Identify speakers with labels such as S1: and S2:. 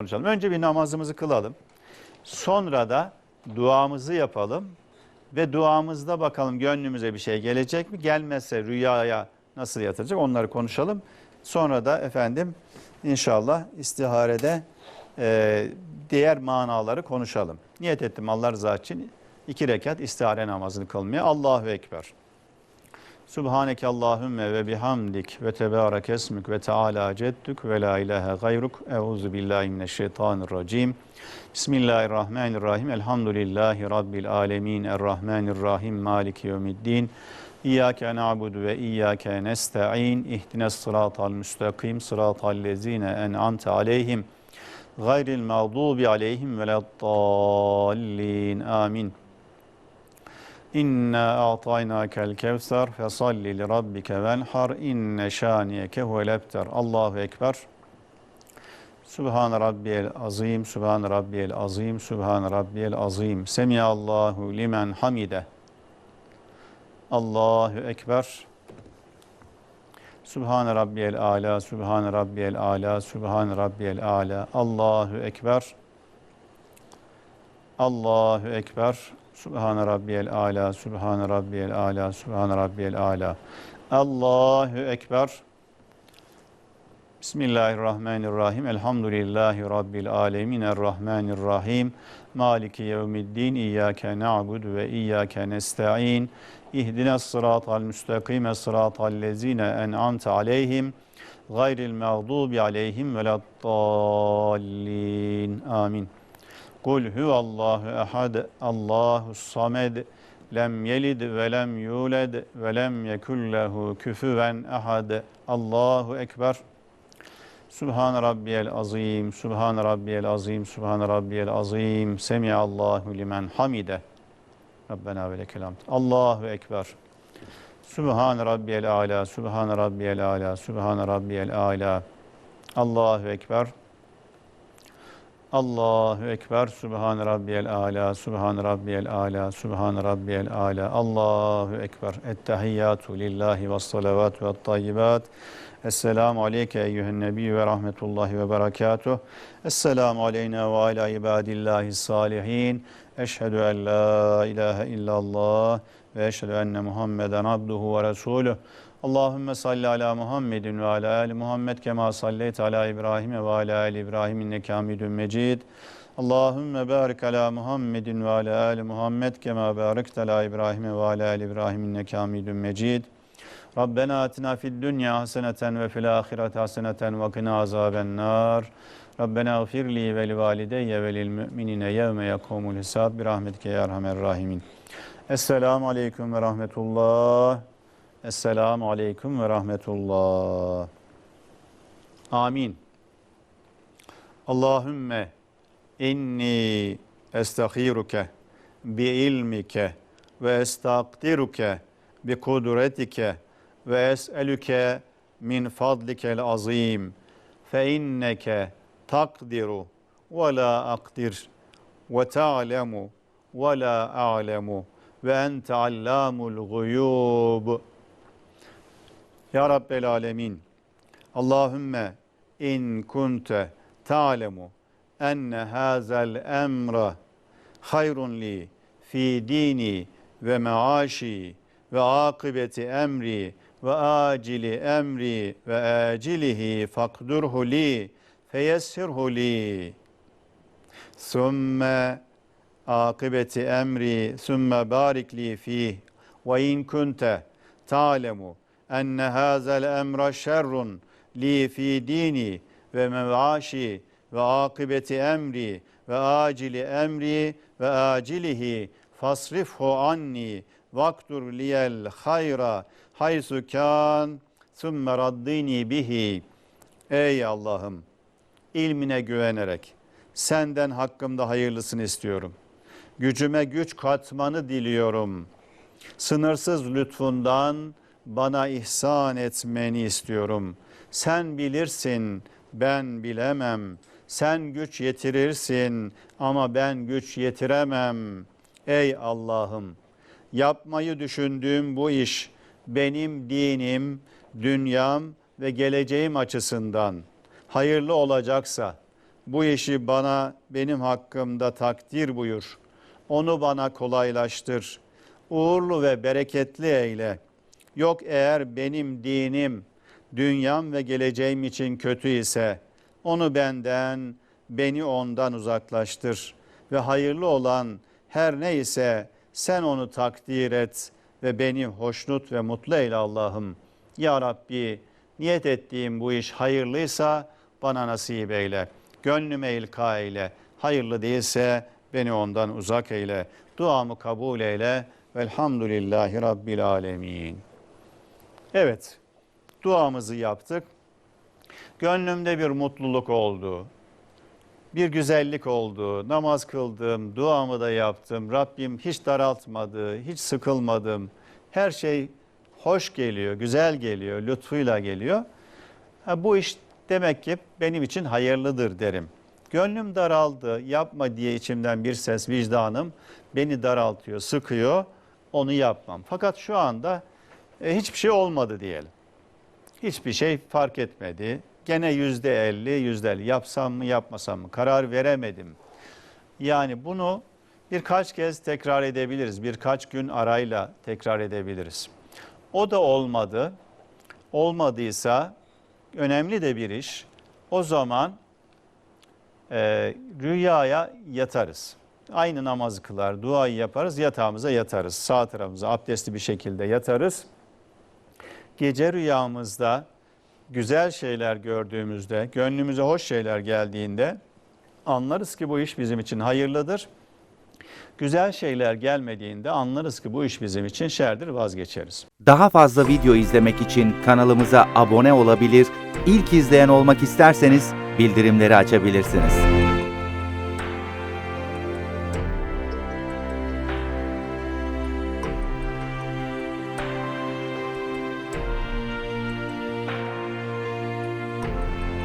S1: konuşalım. Önce bir namazımızı kılalım. Sonra da duamızı yapalım. Ve duamızda bakalım gönlümüze bir şey gelecek mi? Gelmezse rüyaya nasıl yatıracak onları konuşalım. Sonra da efendim inşallah istiharede e, diğer manaları konuşalım. Niyet ettim Allah rızası için iki rekat istihare namazını kılmaya. Allahu Ekber. Subhaneke Allahümme ve bihamdik ve tebarek esmük ve teala ceddük ve la ilahe gayruk. Euzu billahi mineşşeytanirracim. Bismillahirrahmanirrahim. Elhamdülillahi Rabbil alemin. Errahmanirrahim. Maliki yevmiddin. İyyâke na'budu ve iyyâke nesta'in. İhdines sıratal müstakim. Sıratal lezine en'amte aleyhim. Gayril mağdubi aleyhim ve leddallin. Amin. İnna a'taynakel kevser fesalli li rabbike venhar inne şaniyeke huvel ebter. Allahu ekber. Subhan rabbiyel azim, Subhan rabbiyel azim, Subhan rabbiyel azim. Semiyallahu limen hamide. Allahu ekber. Subhan rabbiyel ala, Subhan rabbiyel ala, Subhan rabbiyel ala. Allahu ekber. Allahu ekber. Subhan rabbiyel ala, Subhan rabbiyel ala, Subhan rabbiyel ala. Allahu ekber. Bismillahirrahmanirrahim. Elhamdülillahi Rabbil alemin. Errahmanirrahim. Maliki yevmiddin. İyyâke na'budu ve iyyâke nesta'in. İhdina sıratal müstakime sıratal lezine en'amte aleyhim. Gayril mağdubi aleyhim ve. Amin. Kul huvallahu ehad. Allahu samed. Lem yelid ve lem yulad ve lem yekun lehu küfüven ehad. Allahu ekber. Subhan rabbiyel azim, Subhan rabbiyel azim, Subhan rabbiyel azim. Semiallahu limen hamide. Rabbena ve lekel hamd. Allahu ekber. Subhan rabbiyel ala, Subhan rabbiyel ala, Subhan rabbiyel ala. Allahu ekber. Allahu ekber. Subhan rabbiyel ala, Subhan rabbiyel ala, Subhan rabbiyel ala. Allahu ekber. Ettehiyyatu lillahi ve salavatü ve tayyibat. Esselamu aleyke eyyühen nebiyyü ve rahmetullahi ve berekatuh. Esselamu aleyna ve ala ibadillahi salihin. Eşhedü en la ilahe illallah ve eşhedü enne Muhammeden abduhu ve resuluh. Allahümme salli ala Muhammedin ve ala ali Muhammed kema salleyt ala İbrahim ve ala ali İbrahim inneke hamidun mecid. Allahümme barik ala Muhammedin ve ala ali Muhammed kema barakte ala İbrahim ve ala ali İbrahim inneke hamidun mecid. Rabbena atina fid dünya haseneten ve fil ahireti haseneten ve qina azaben nar. Rabbena gfirli ve li valideyye ve lil müminine yevme yekumul hisab bi rahmetike ya erhamer rahimin. Esselamu aleyküm ve rahmetullah. Esselamu aleyküm ve rahmetullah. Amin. Allahümme inni estaghiruke bi ilmike ve estaqdiruke bi kudretike ve es'elüke min fadlikel azim fe inneke takdiru ve la akdir ve ta'lemu ve la a'lemu ve ente allamul guyub. Ya Rabbel Alemin, Allahümme in kunte ta'lemu enne hazel emra hayrun li fi dini ve maaşi ve akıbeti emri ve acili emri ve acilihi fakdurhu li feyessirhu li. Sümme akıbeti emri sümme barik li fih ve in kunte ta'lemu enne hazel emra şerrun li fi dini ve mevaşi ve akıbeti emri ve acili emri ve acilihi fasrifhu anni vaktur liyel hayra haysu kan sümme raddini bihi. Ey Allah'ım ilmine güvenerek senden hakkımda hayırlısını istiyorum. Gücüme güç katmanı diliyorum. Sınırsız lütfundan bana ihsan etmeni istiyorum. Sen bilirsin, ben bilemem. Sen güç yetirirsin ama ben güç yetiremem. Ey Allah'ım, yapmayı düşündüğüm bu iş benim dinim, dünyam ve geleceğim açısından hayırlı olacaksa Bu işi bana benim hakkımda takdir buyur. Onu bana kolaylaştır. Uğurlu ve bereketli eyle. Yok eğer benim dinim, dünyam ve geleceğim için kötü ise onu benden, beni ondan uzaklaştır ve hayırlı olan her neyse sen onu takdir et ve beni hoşnut ve mutlu eyle Allah'ım. Ya Rabbi niyet ettiğim bu iş hayırlıysa bana nasip eyle. Gönlüme ilka eyle. Hayırlı değilse beni ondan uzak eyle. Duamı kabul eyle. Velhamdülillahi Rabbil Alemin. Evet, duamızı yaptık. Gönlümde bir mutluluk oldu. Bir güzellik oldu. Namaz kıldım, duamı da yaptım. Rabbim hiç daraltmadı, hiç sıkılmadım. Her şey hoş geliyor, güzel geliyor, lütfuyla geliyor. Ha, bu iş demek ki benim için hayırlıdır derim. Gönlüm daraldı, yapma diye içimden bir ses vicdanım beni daraltıyor, sıkıyor. Onu yapmam. Fakat şu anda e, hiçbir şey olmadı diyelim. Hiçbir şey fark etmedi. Gene yüzde elli, yüzde. Yapsam mı yapmasam mı karar veremedim. Yani bunu birkaç kez tekrar edebiliriz. Birkaç gün arayla tekrar edebiliriz. O da olmadı. Olmadıysa önemli de bir iş. O zaman e, rüyaya yatarız. Aynı namazı kılar, duayı yaparız, yatağımıza yatarız. Sağ tarafımıza abdestli bir şekilde yatarız. Gece rüyamızda güzel şeyler gördüğümüzde, gönlümüze hoş şeyler geldiğinde anlarız ki bu iş bizim için hayırlıdır. Güzel şeyler gelmediğinde anlarız ki bu iş bizim için şerdir, vazgeçeriz.
S2: Daha fazla video izlemek için kanalımıza abone olabilir, ilk izleyen olmak isterseniz bildirimleri açabilirsiniz.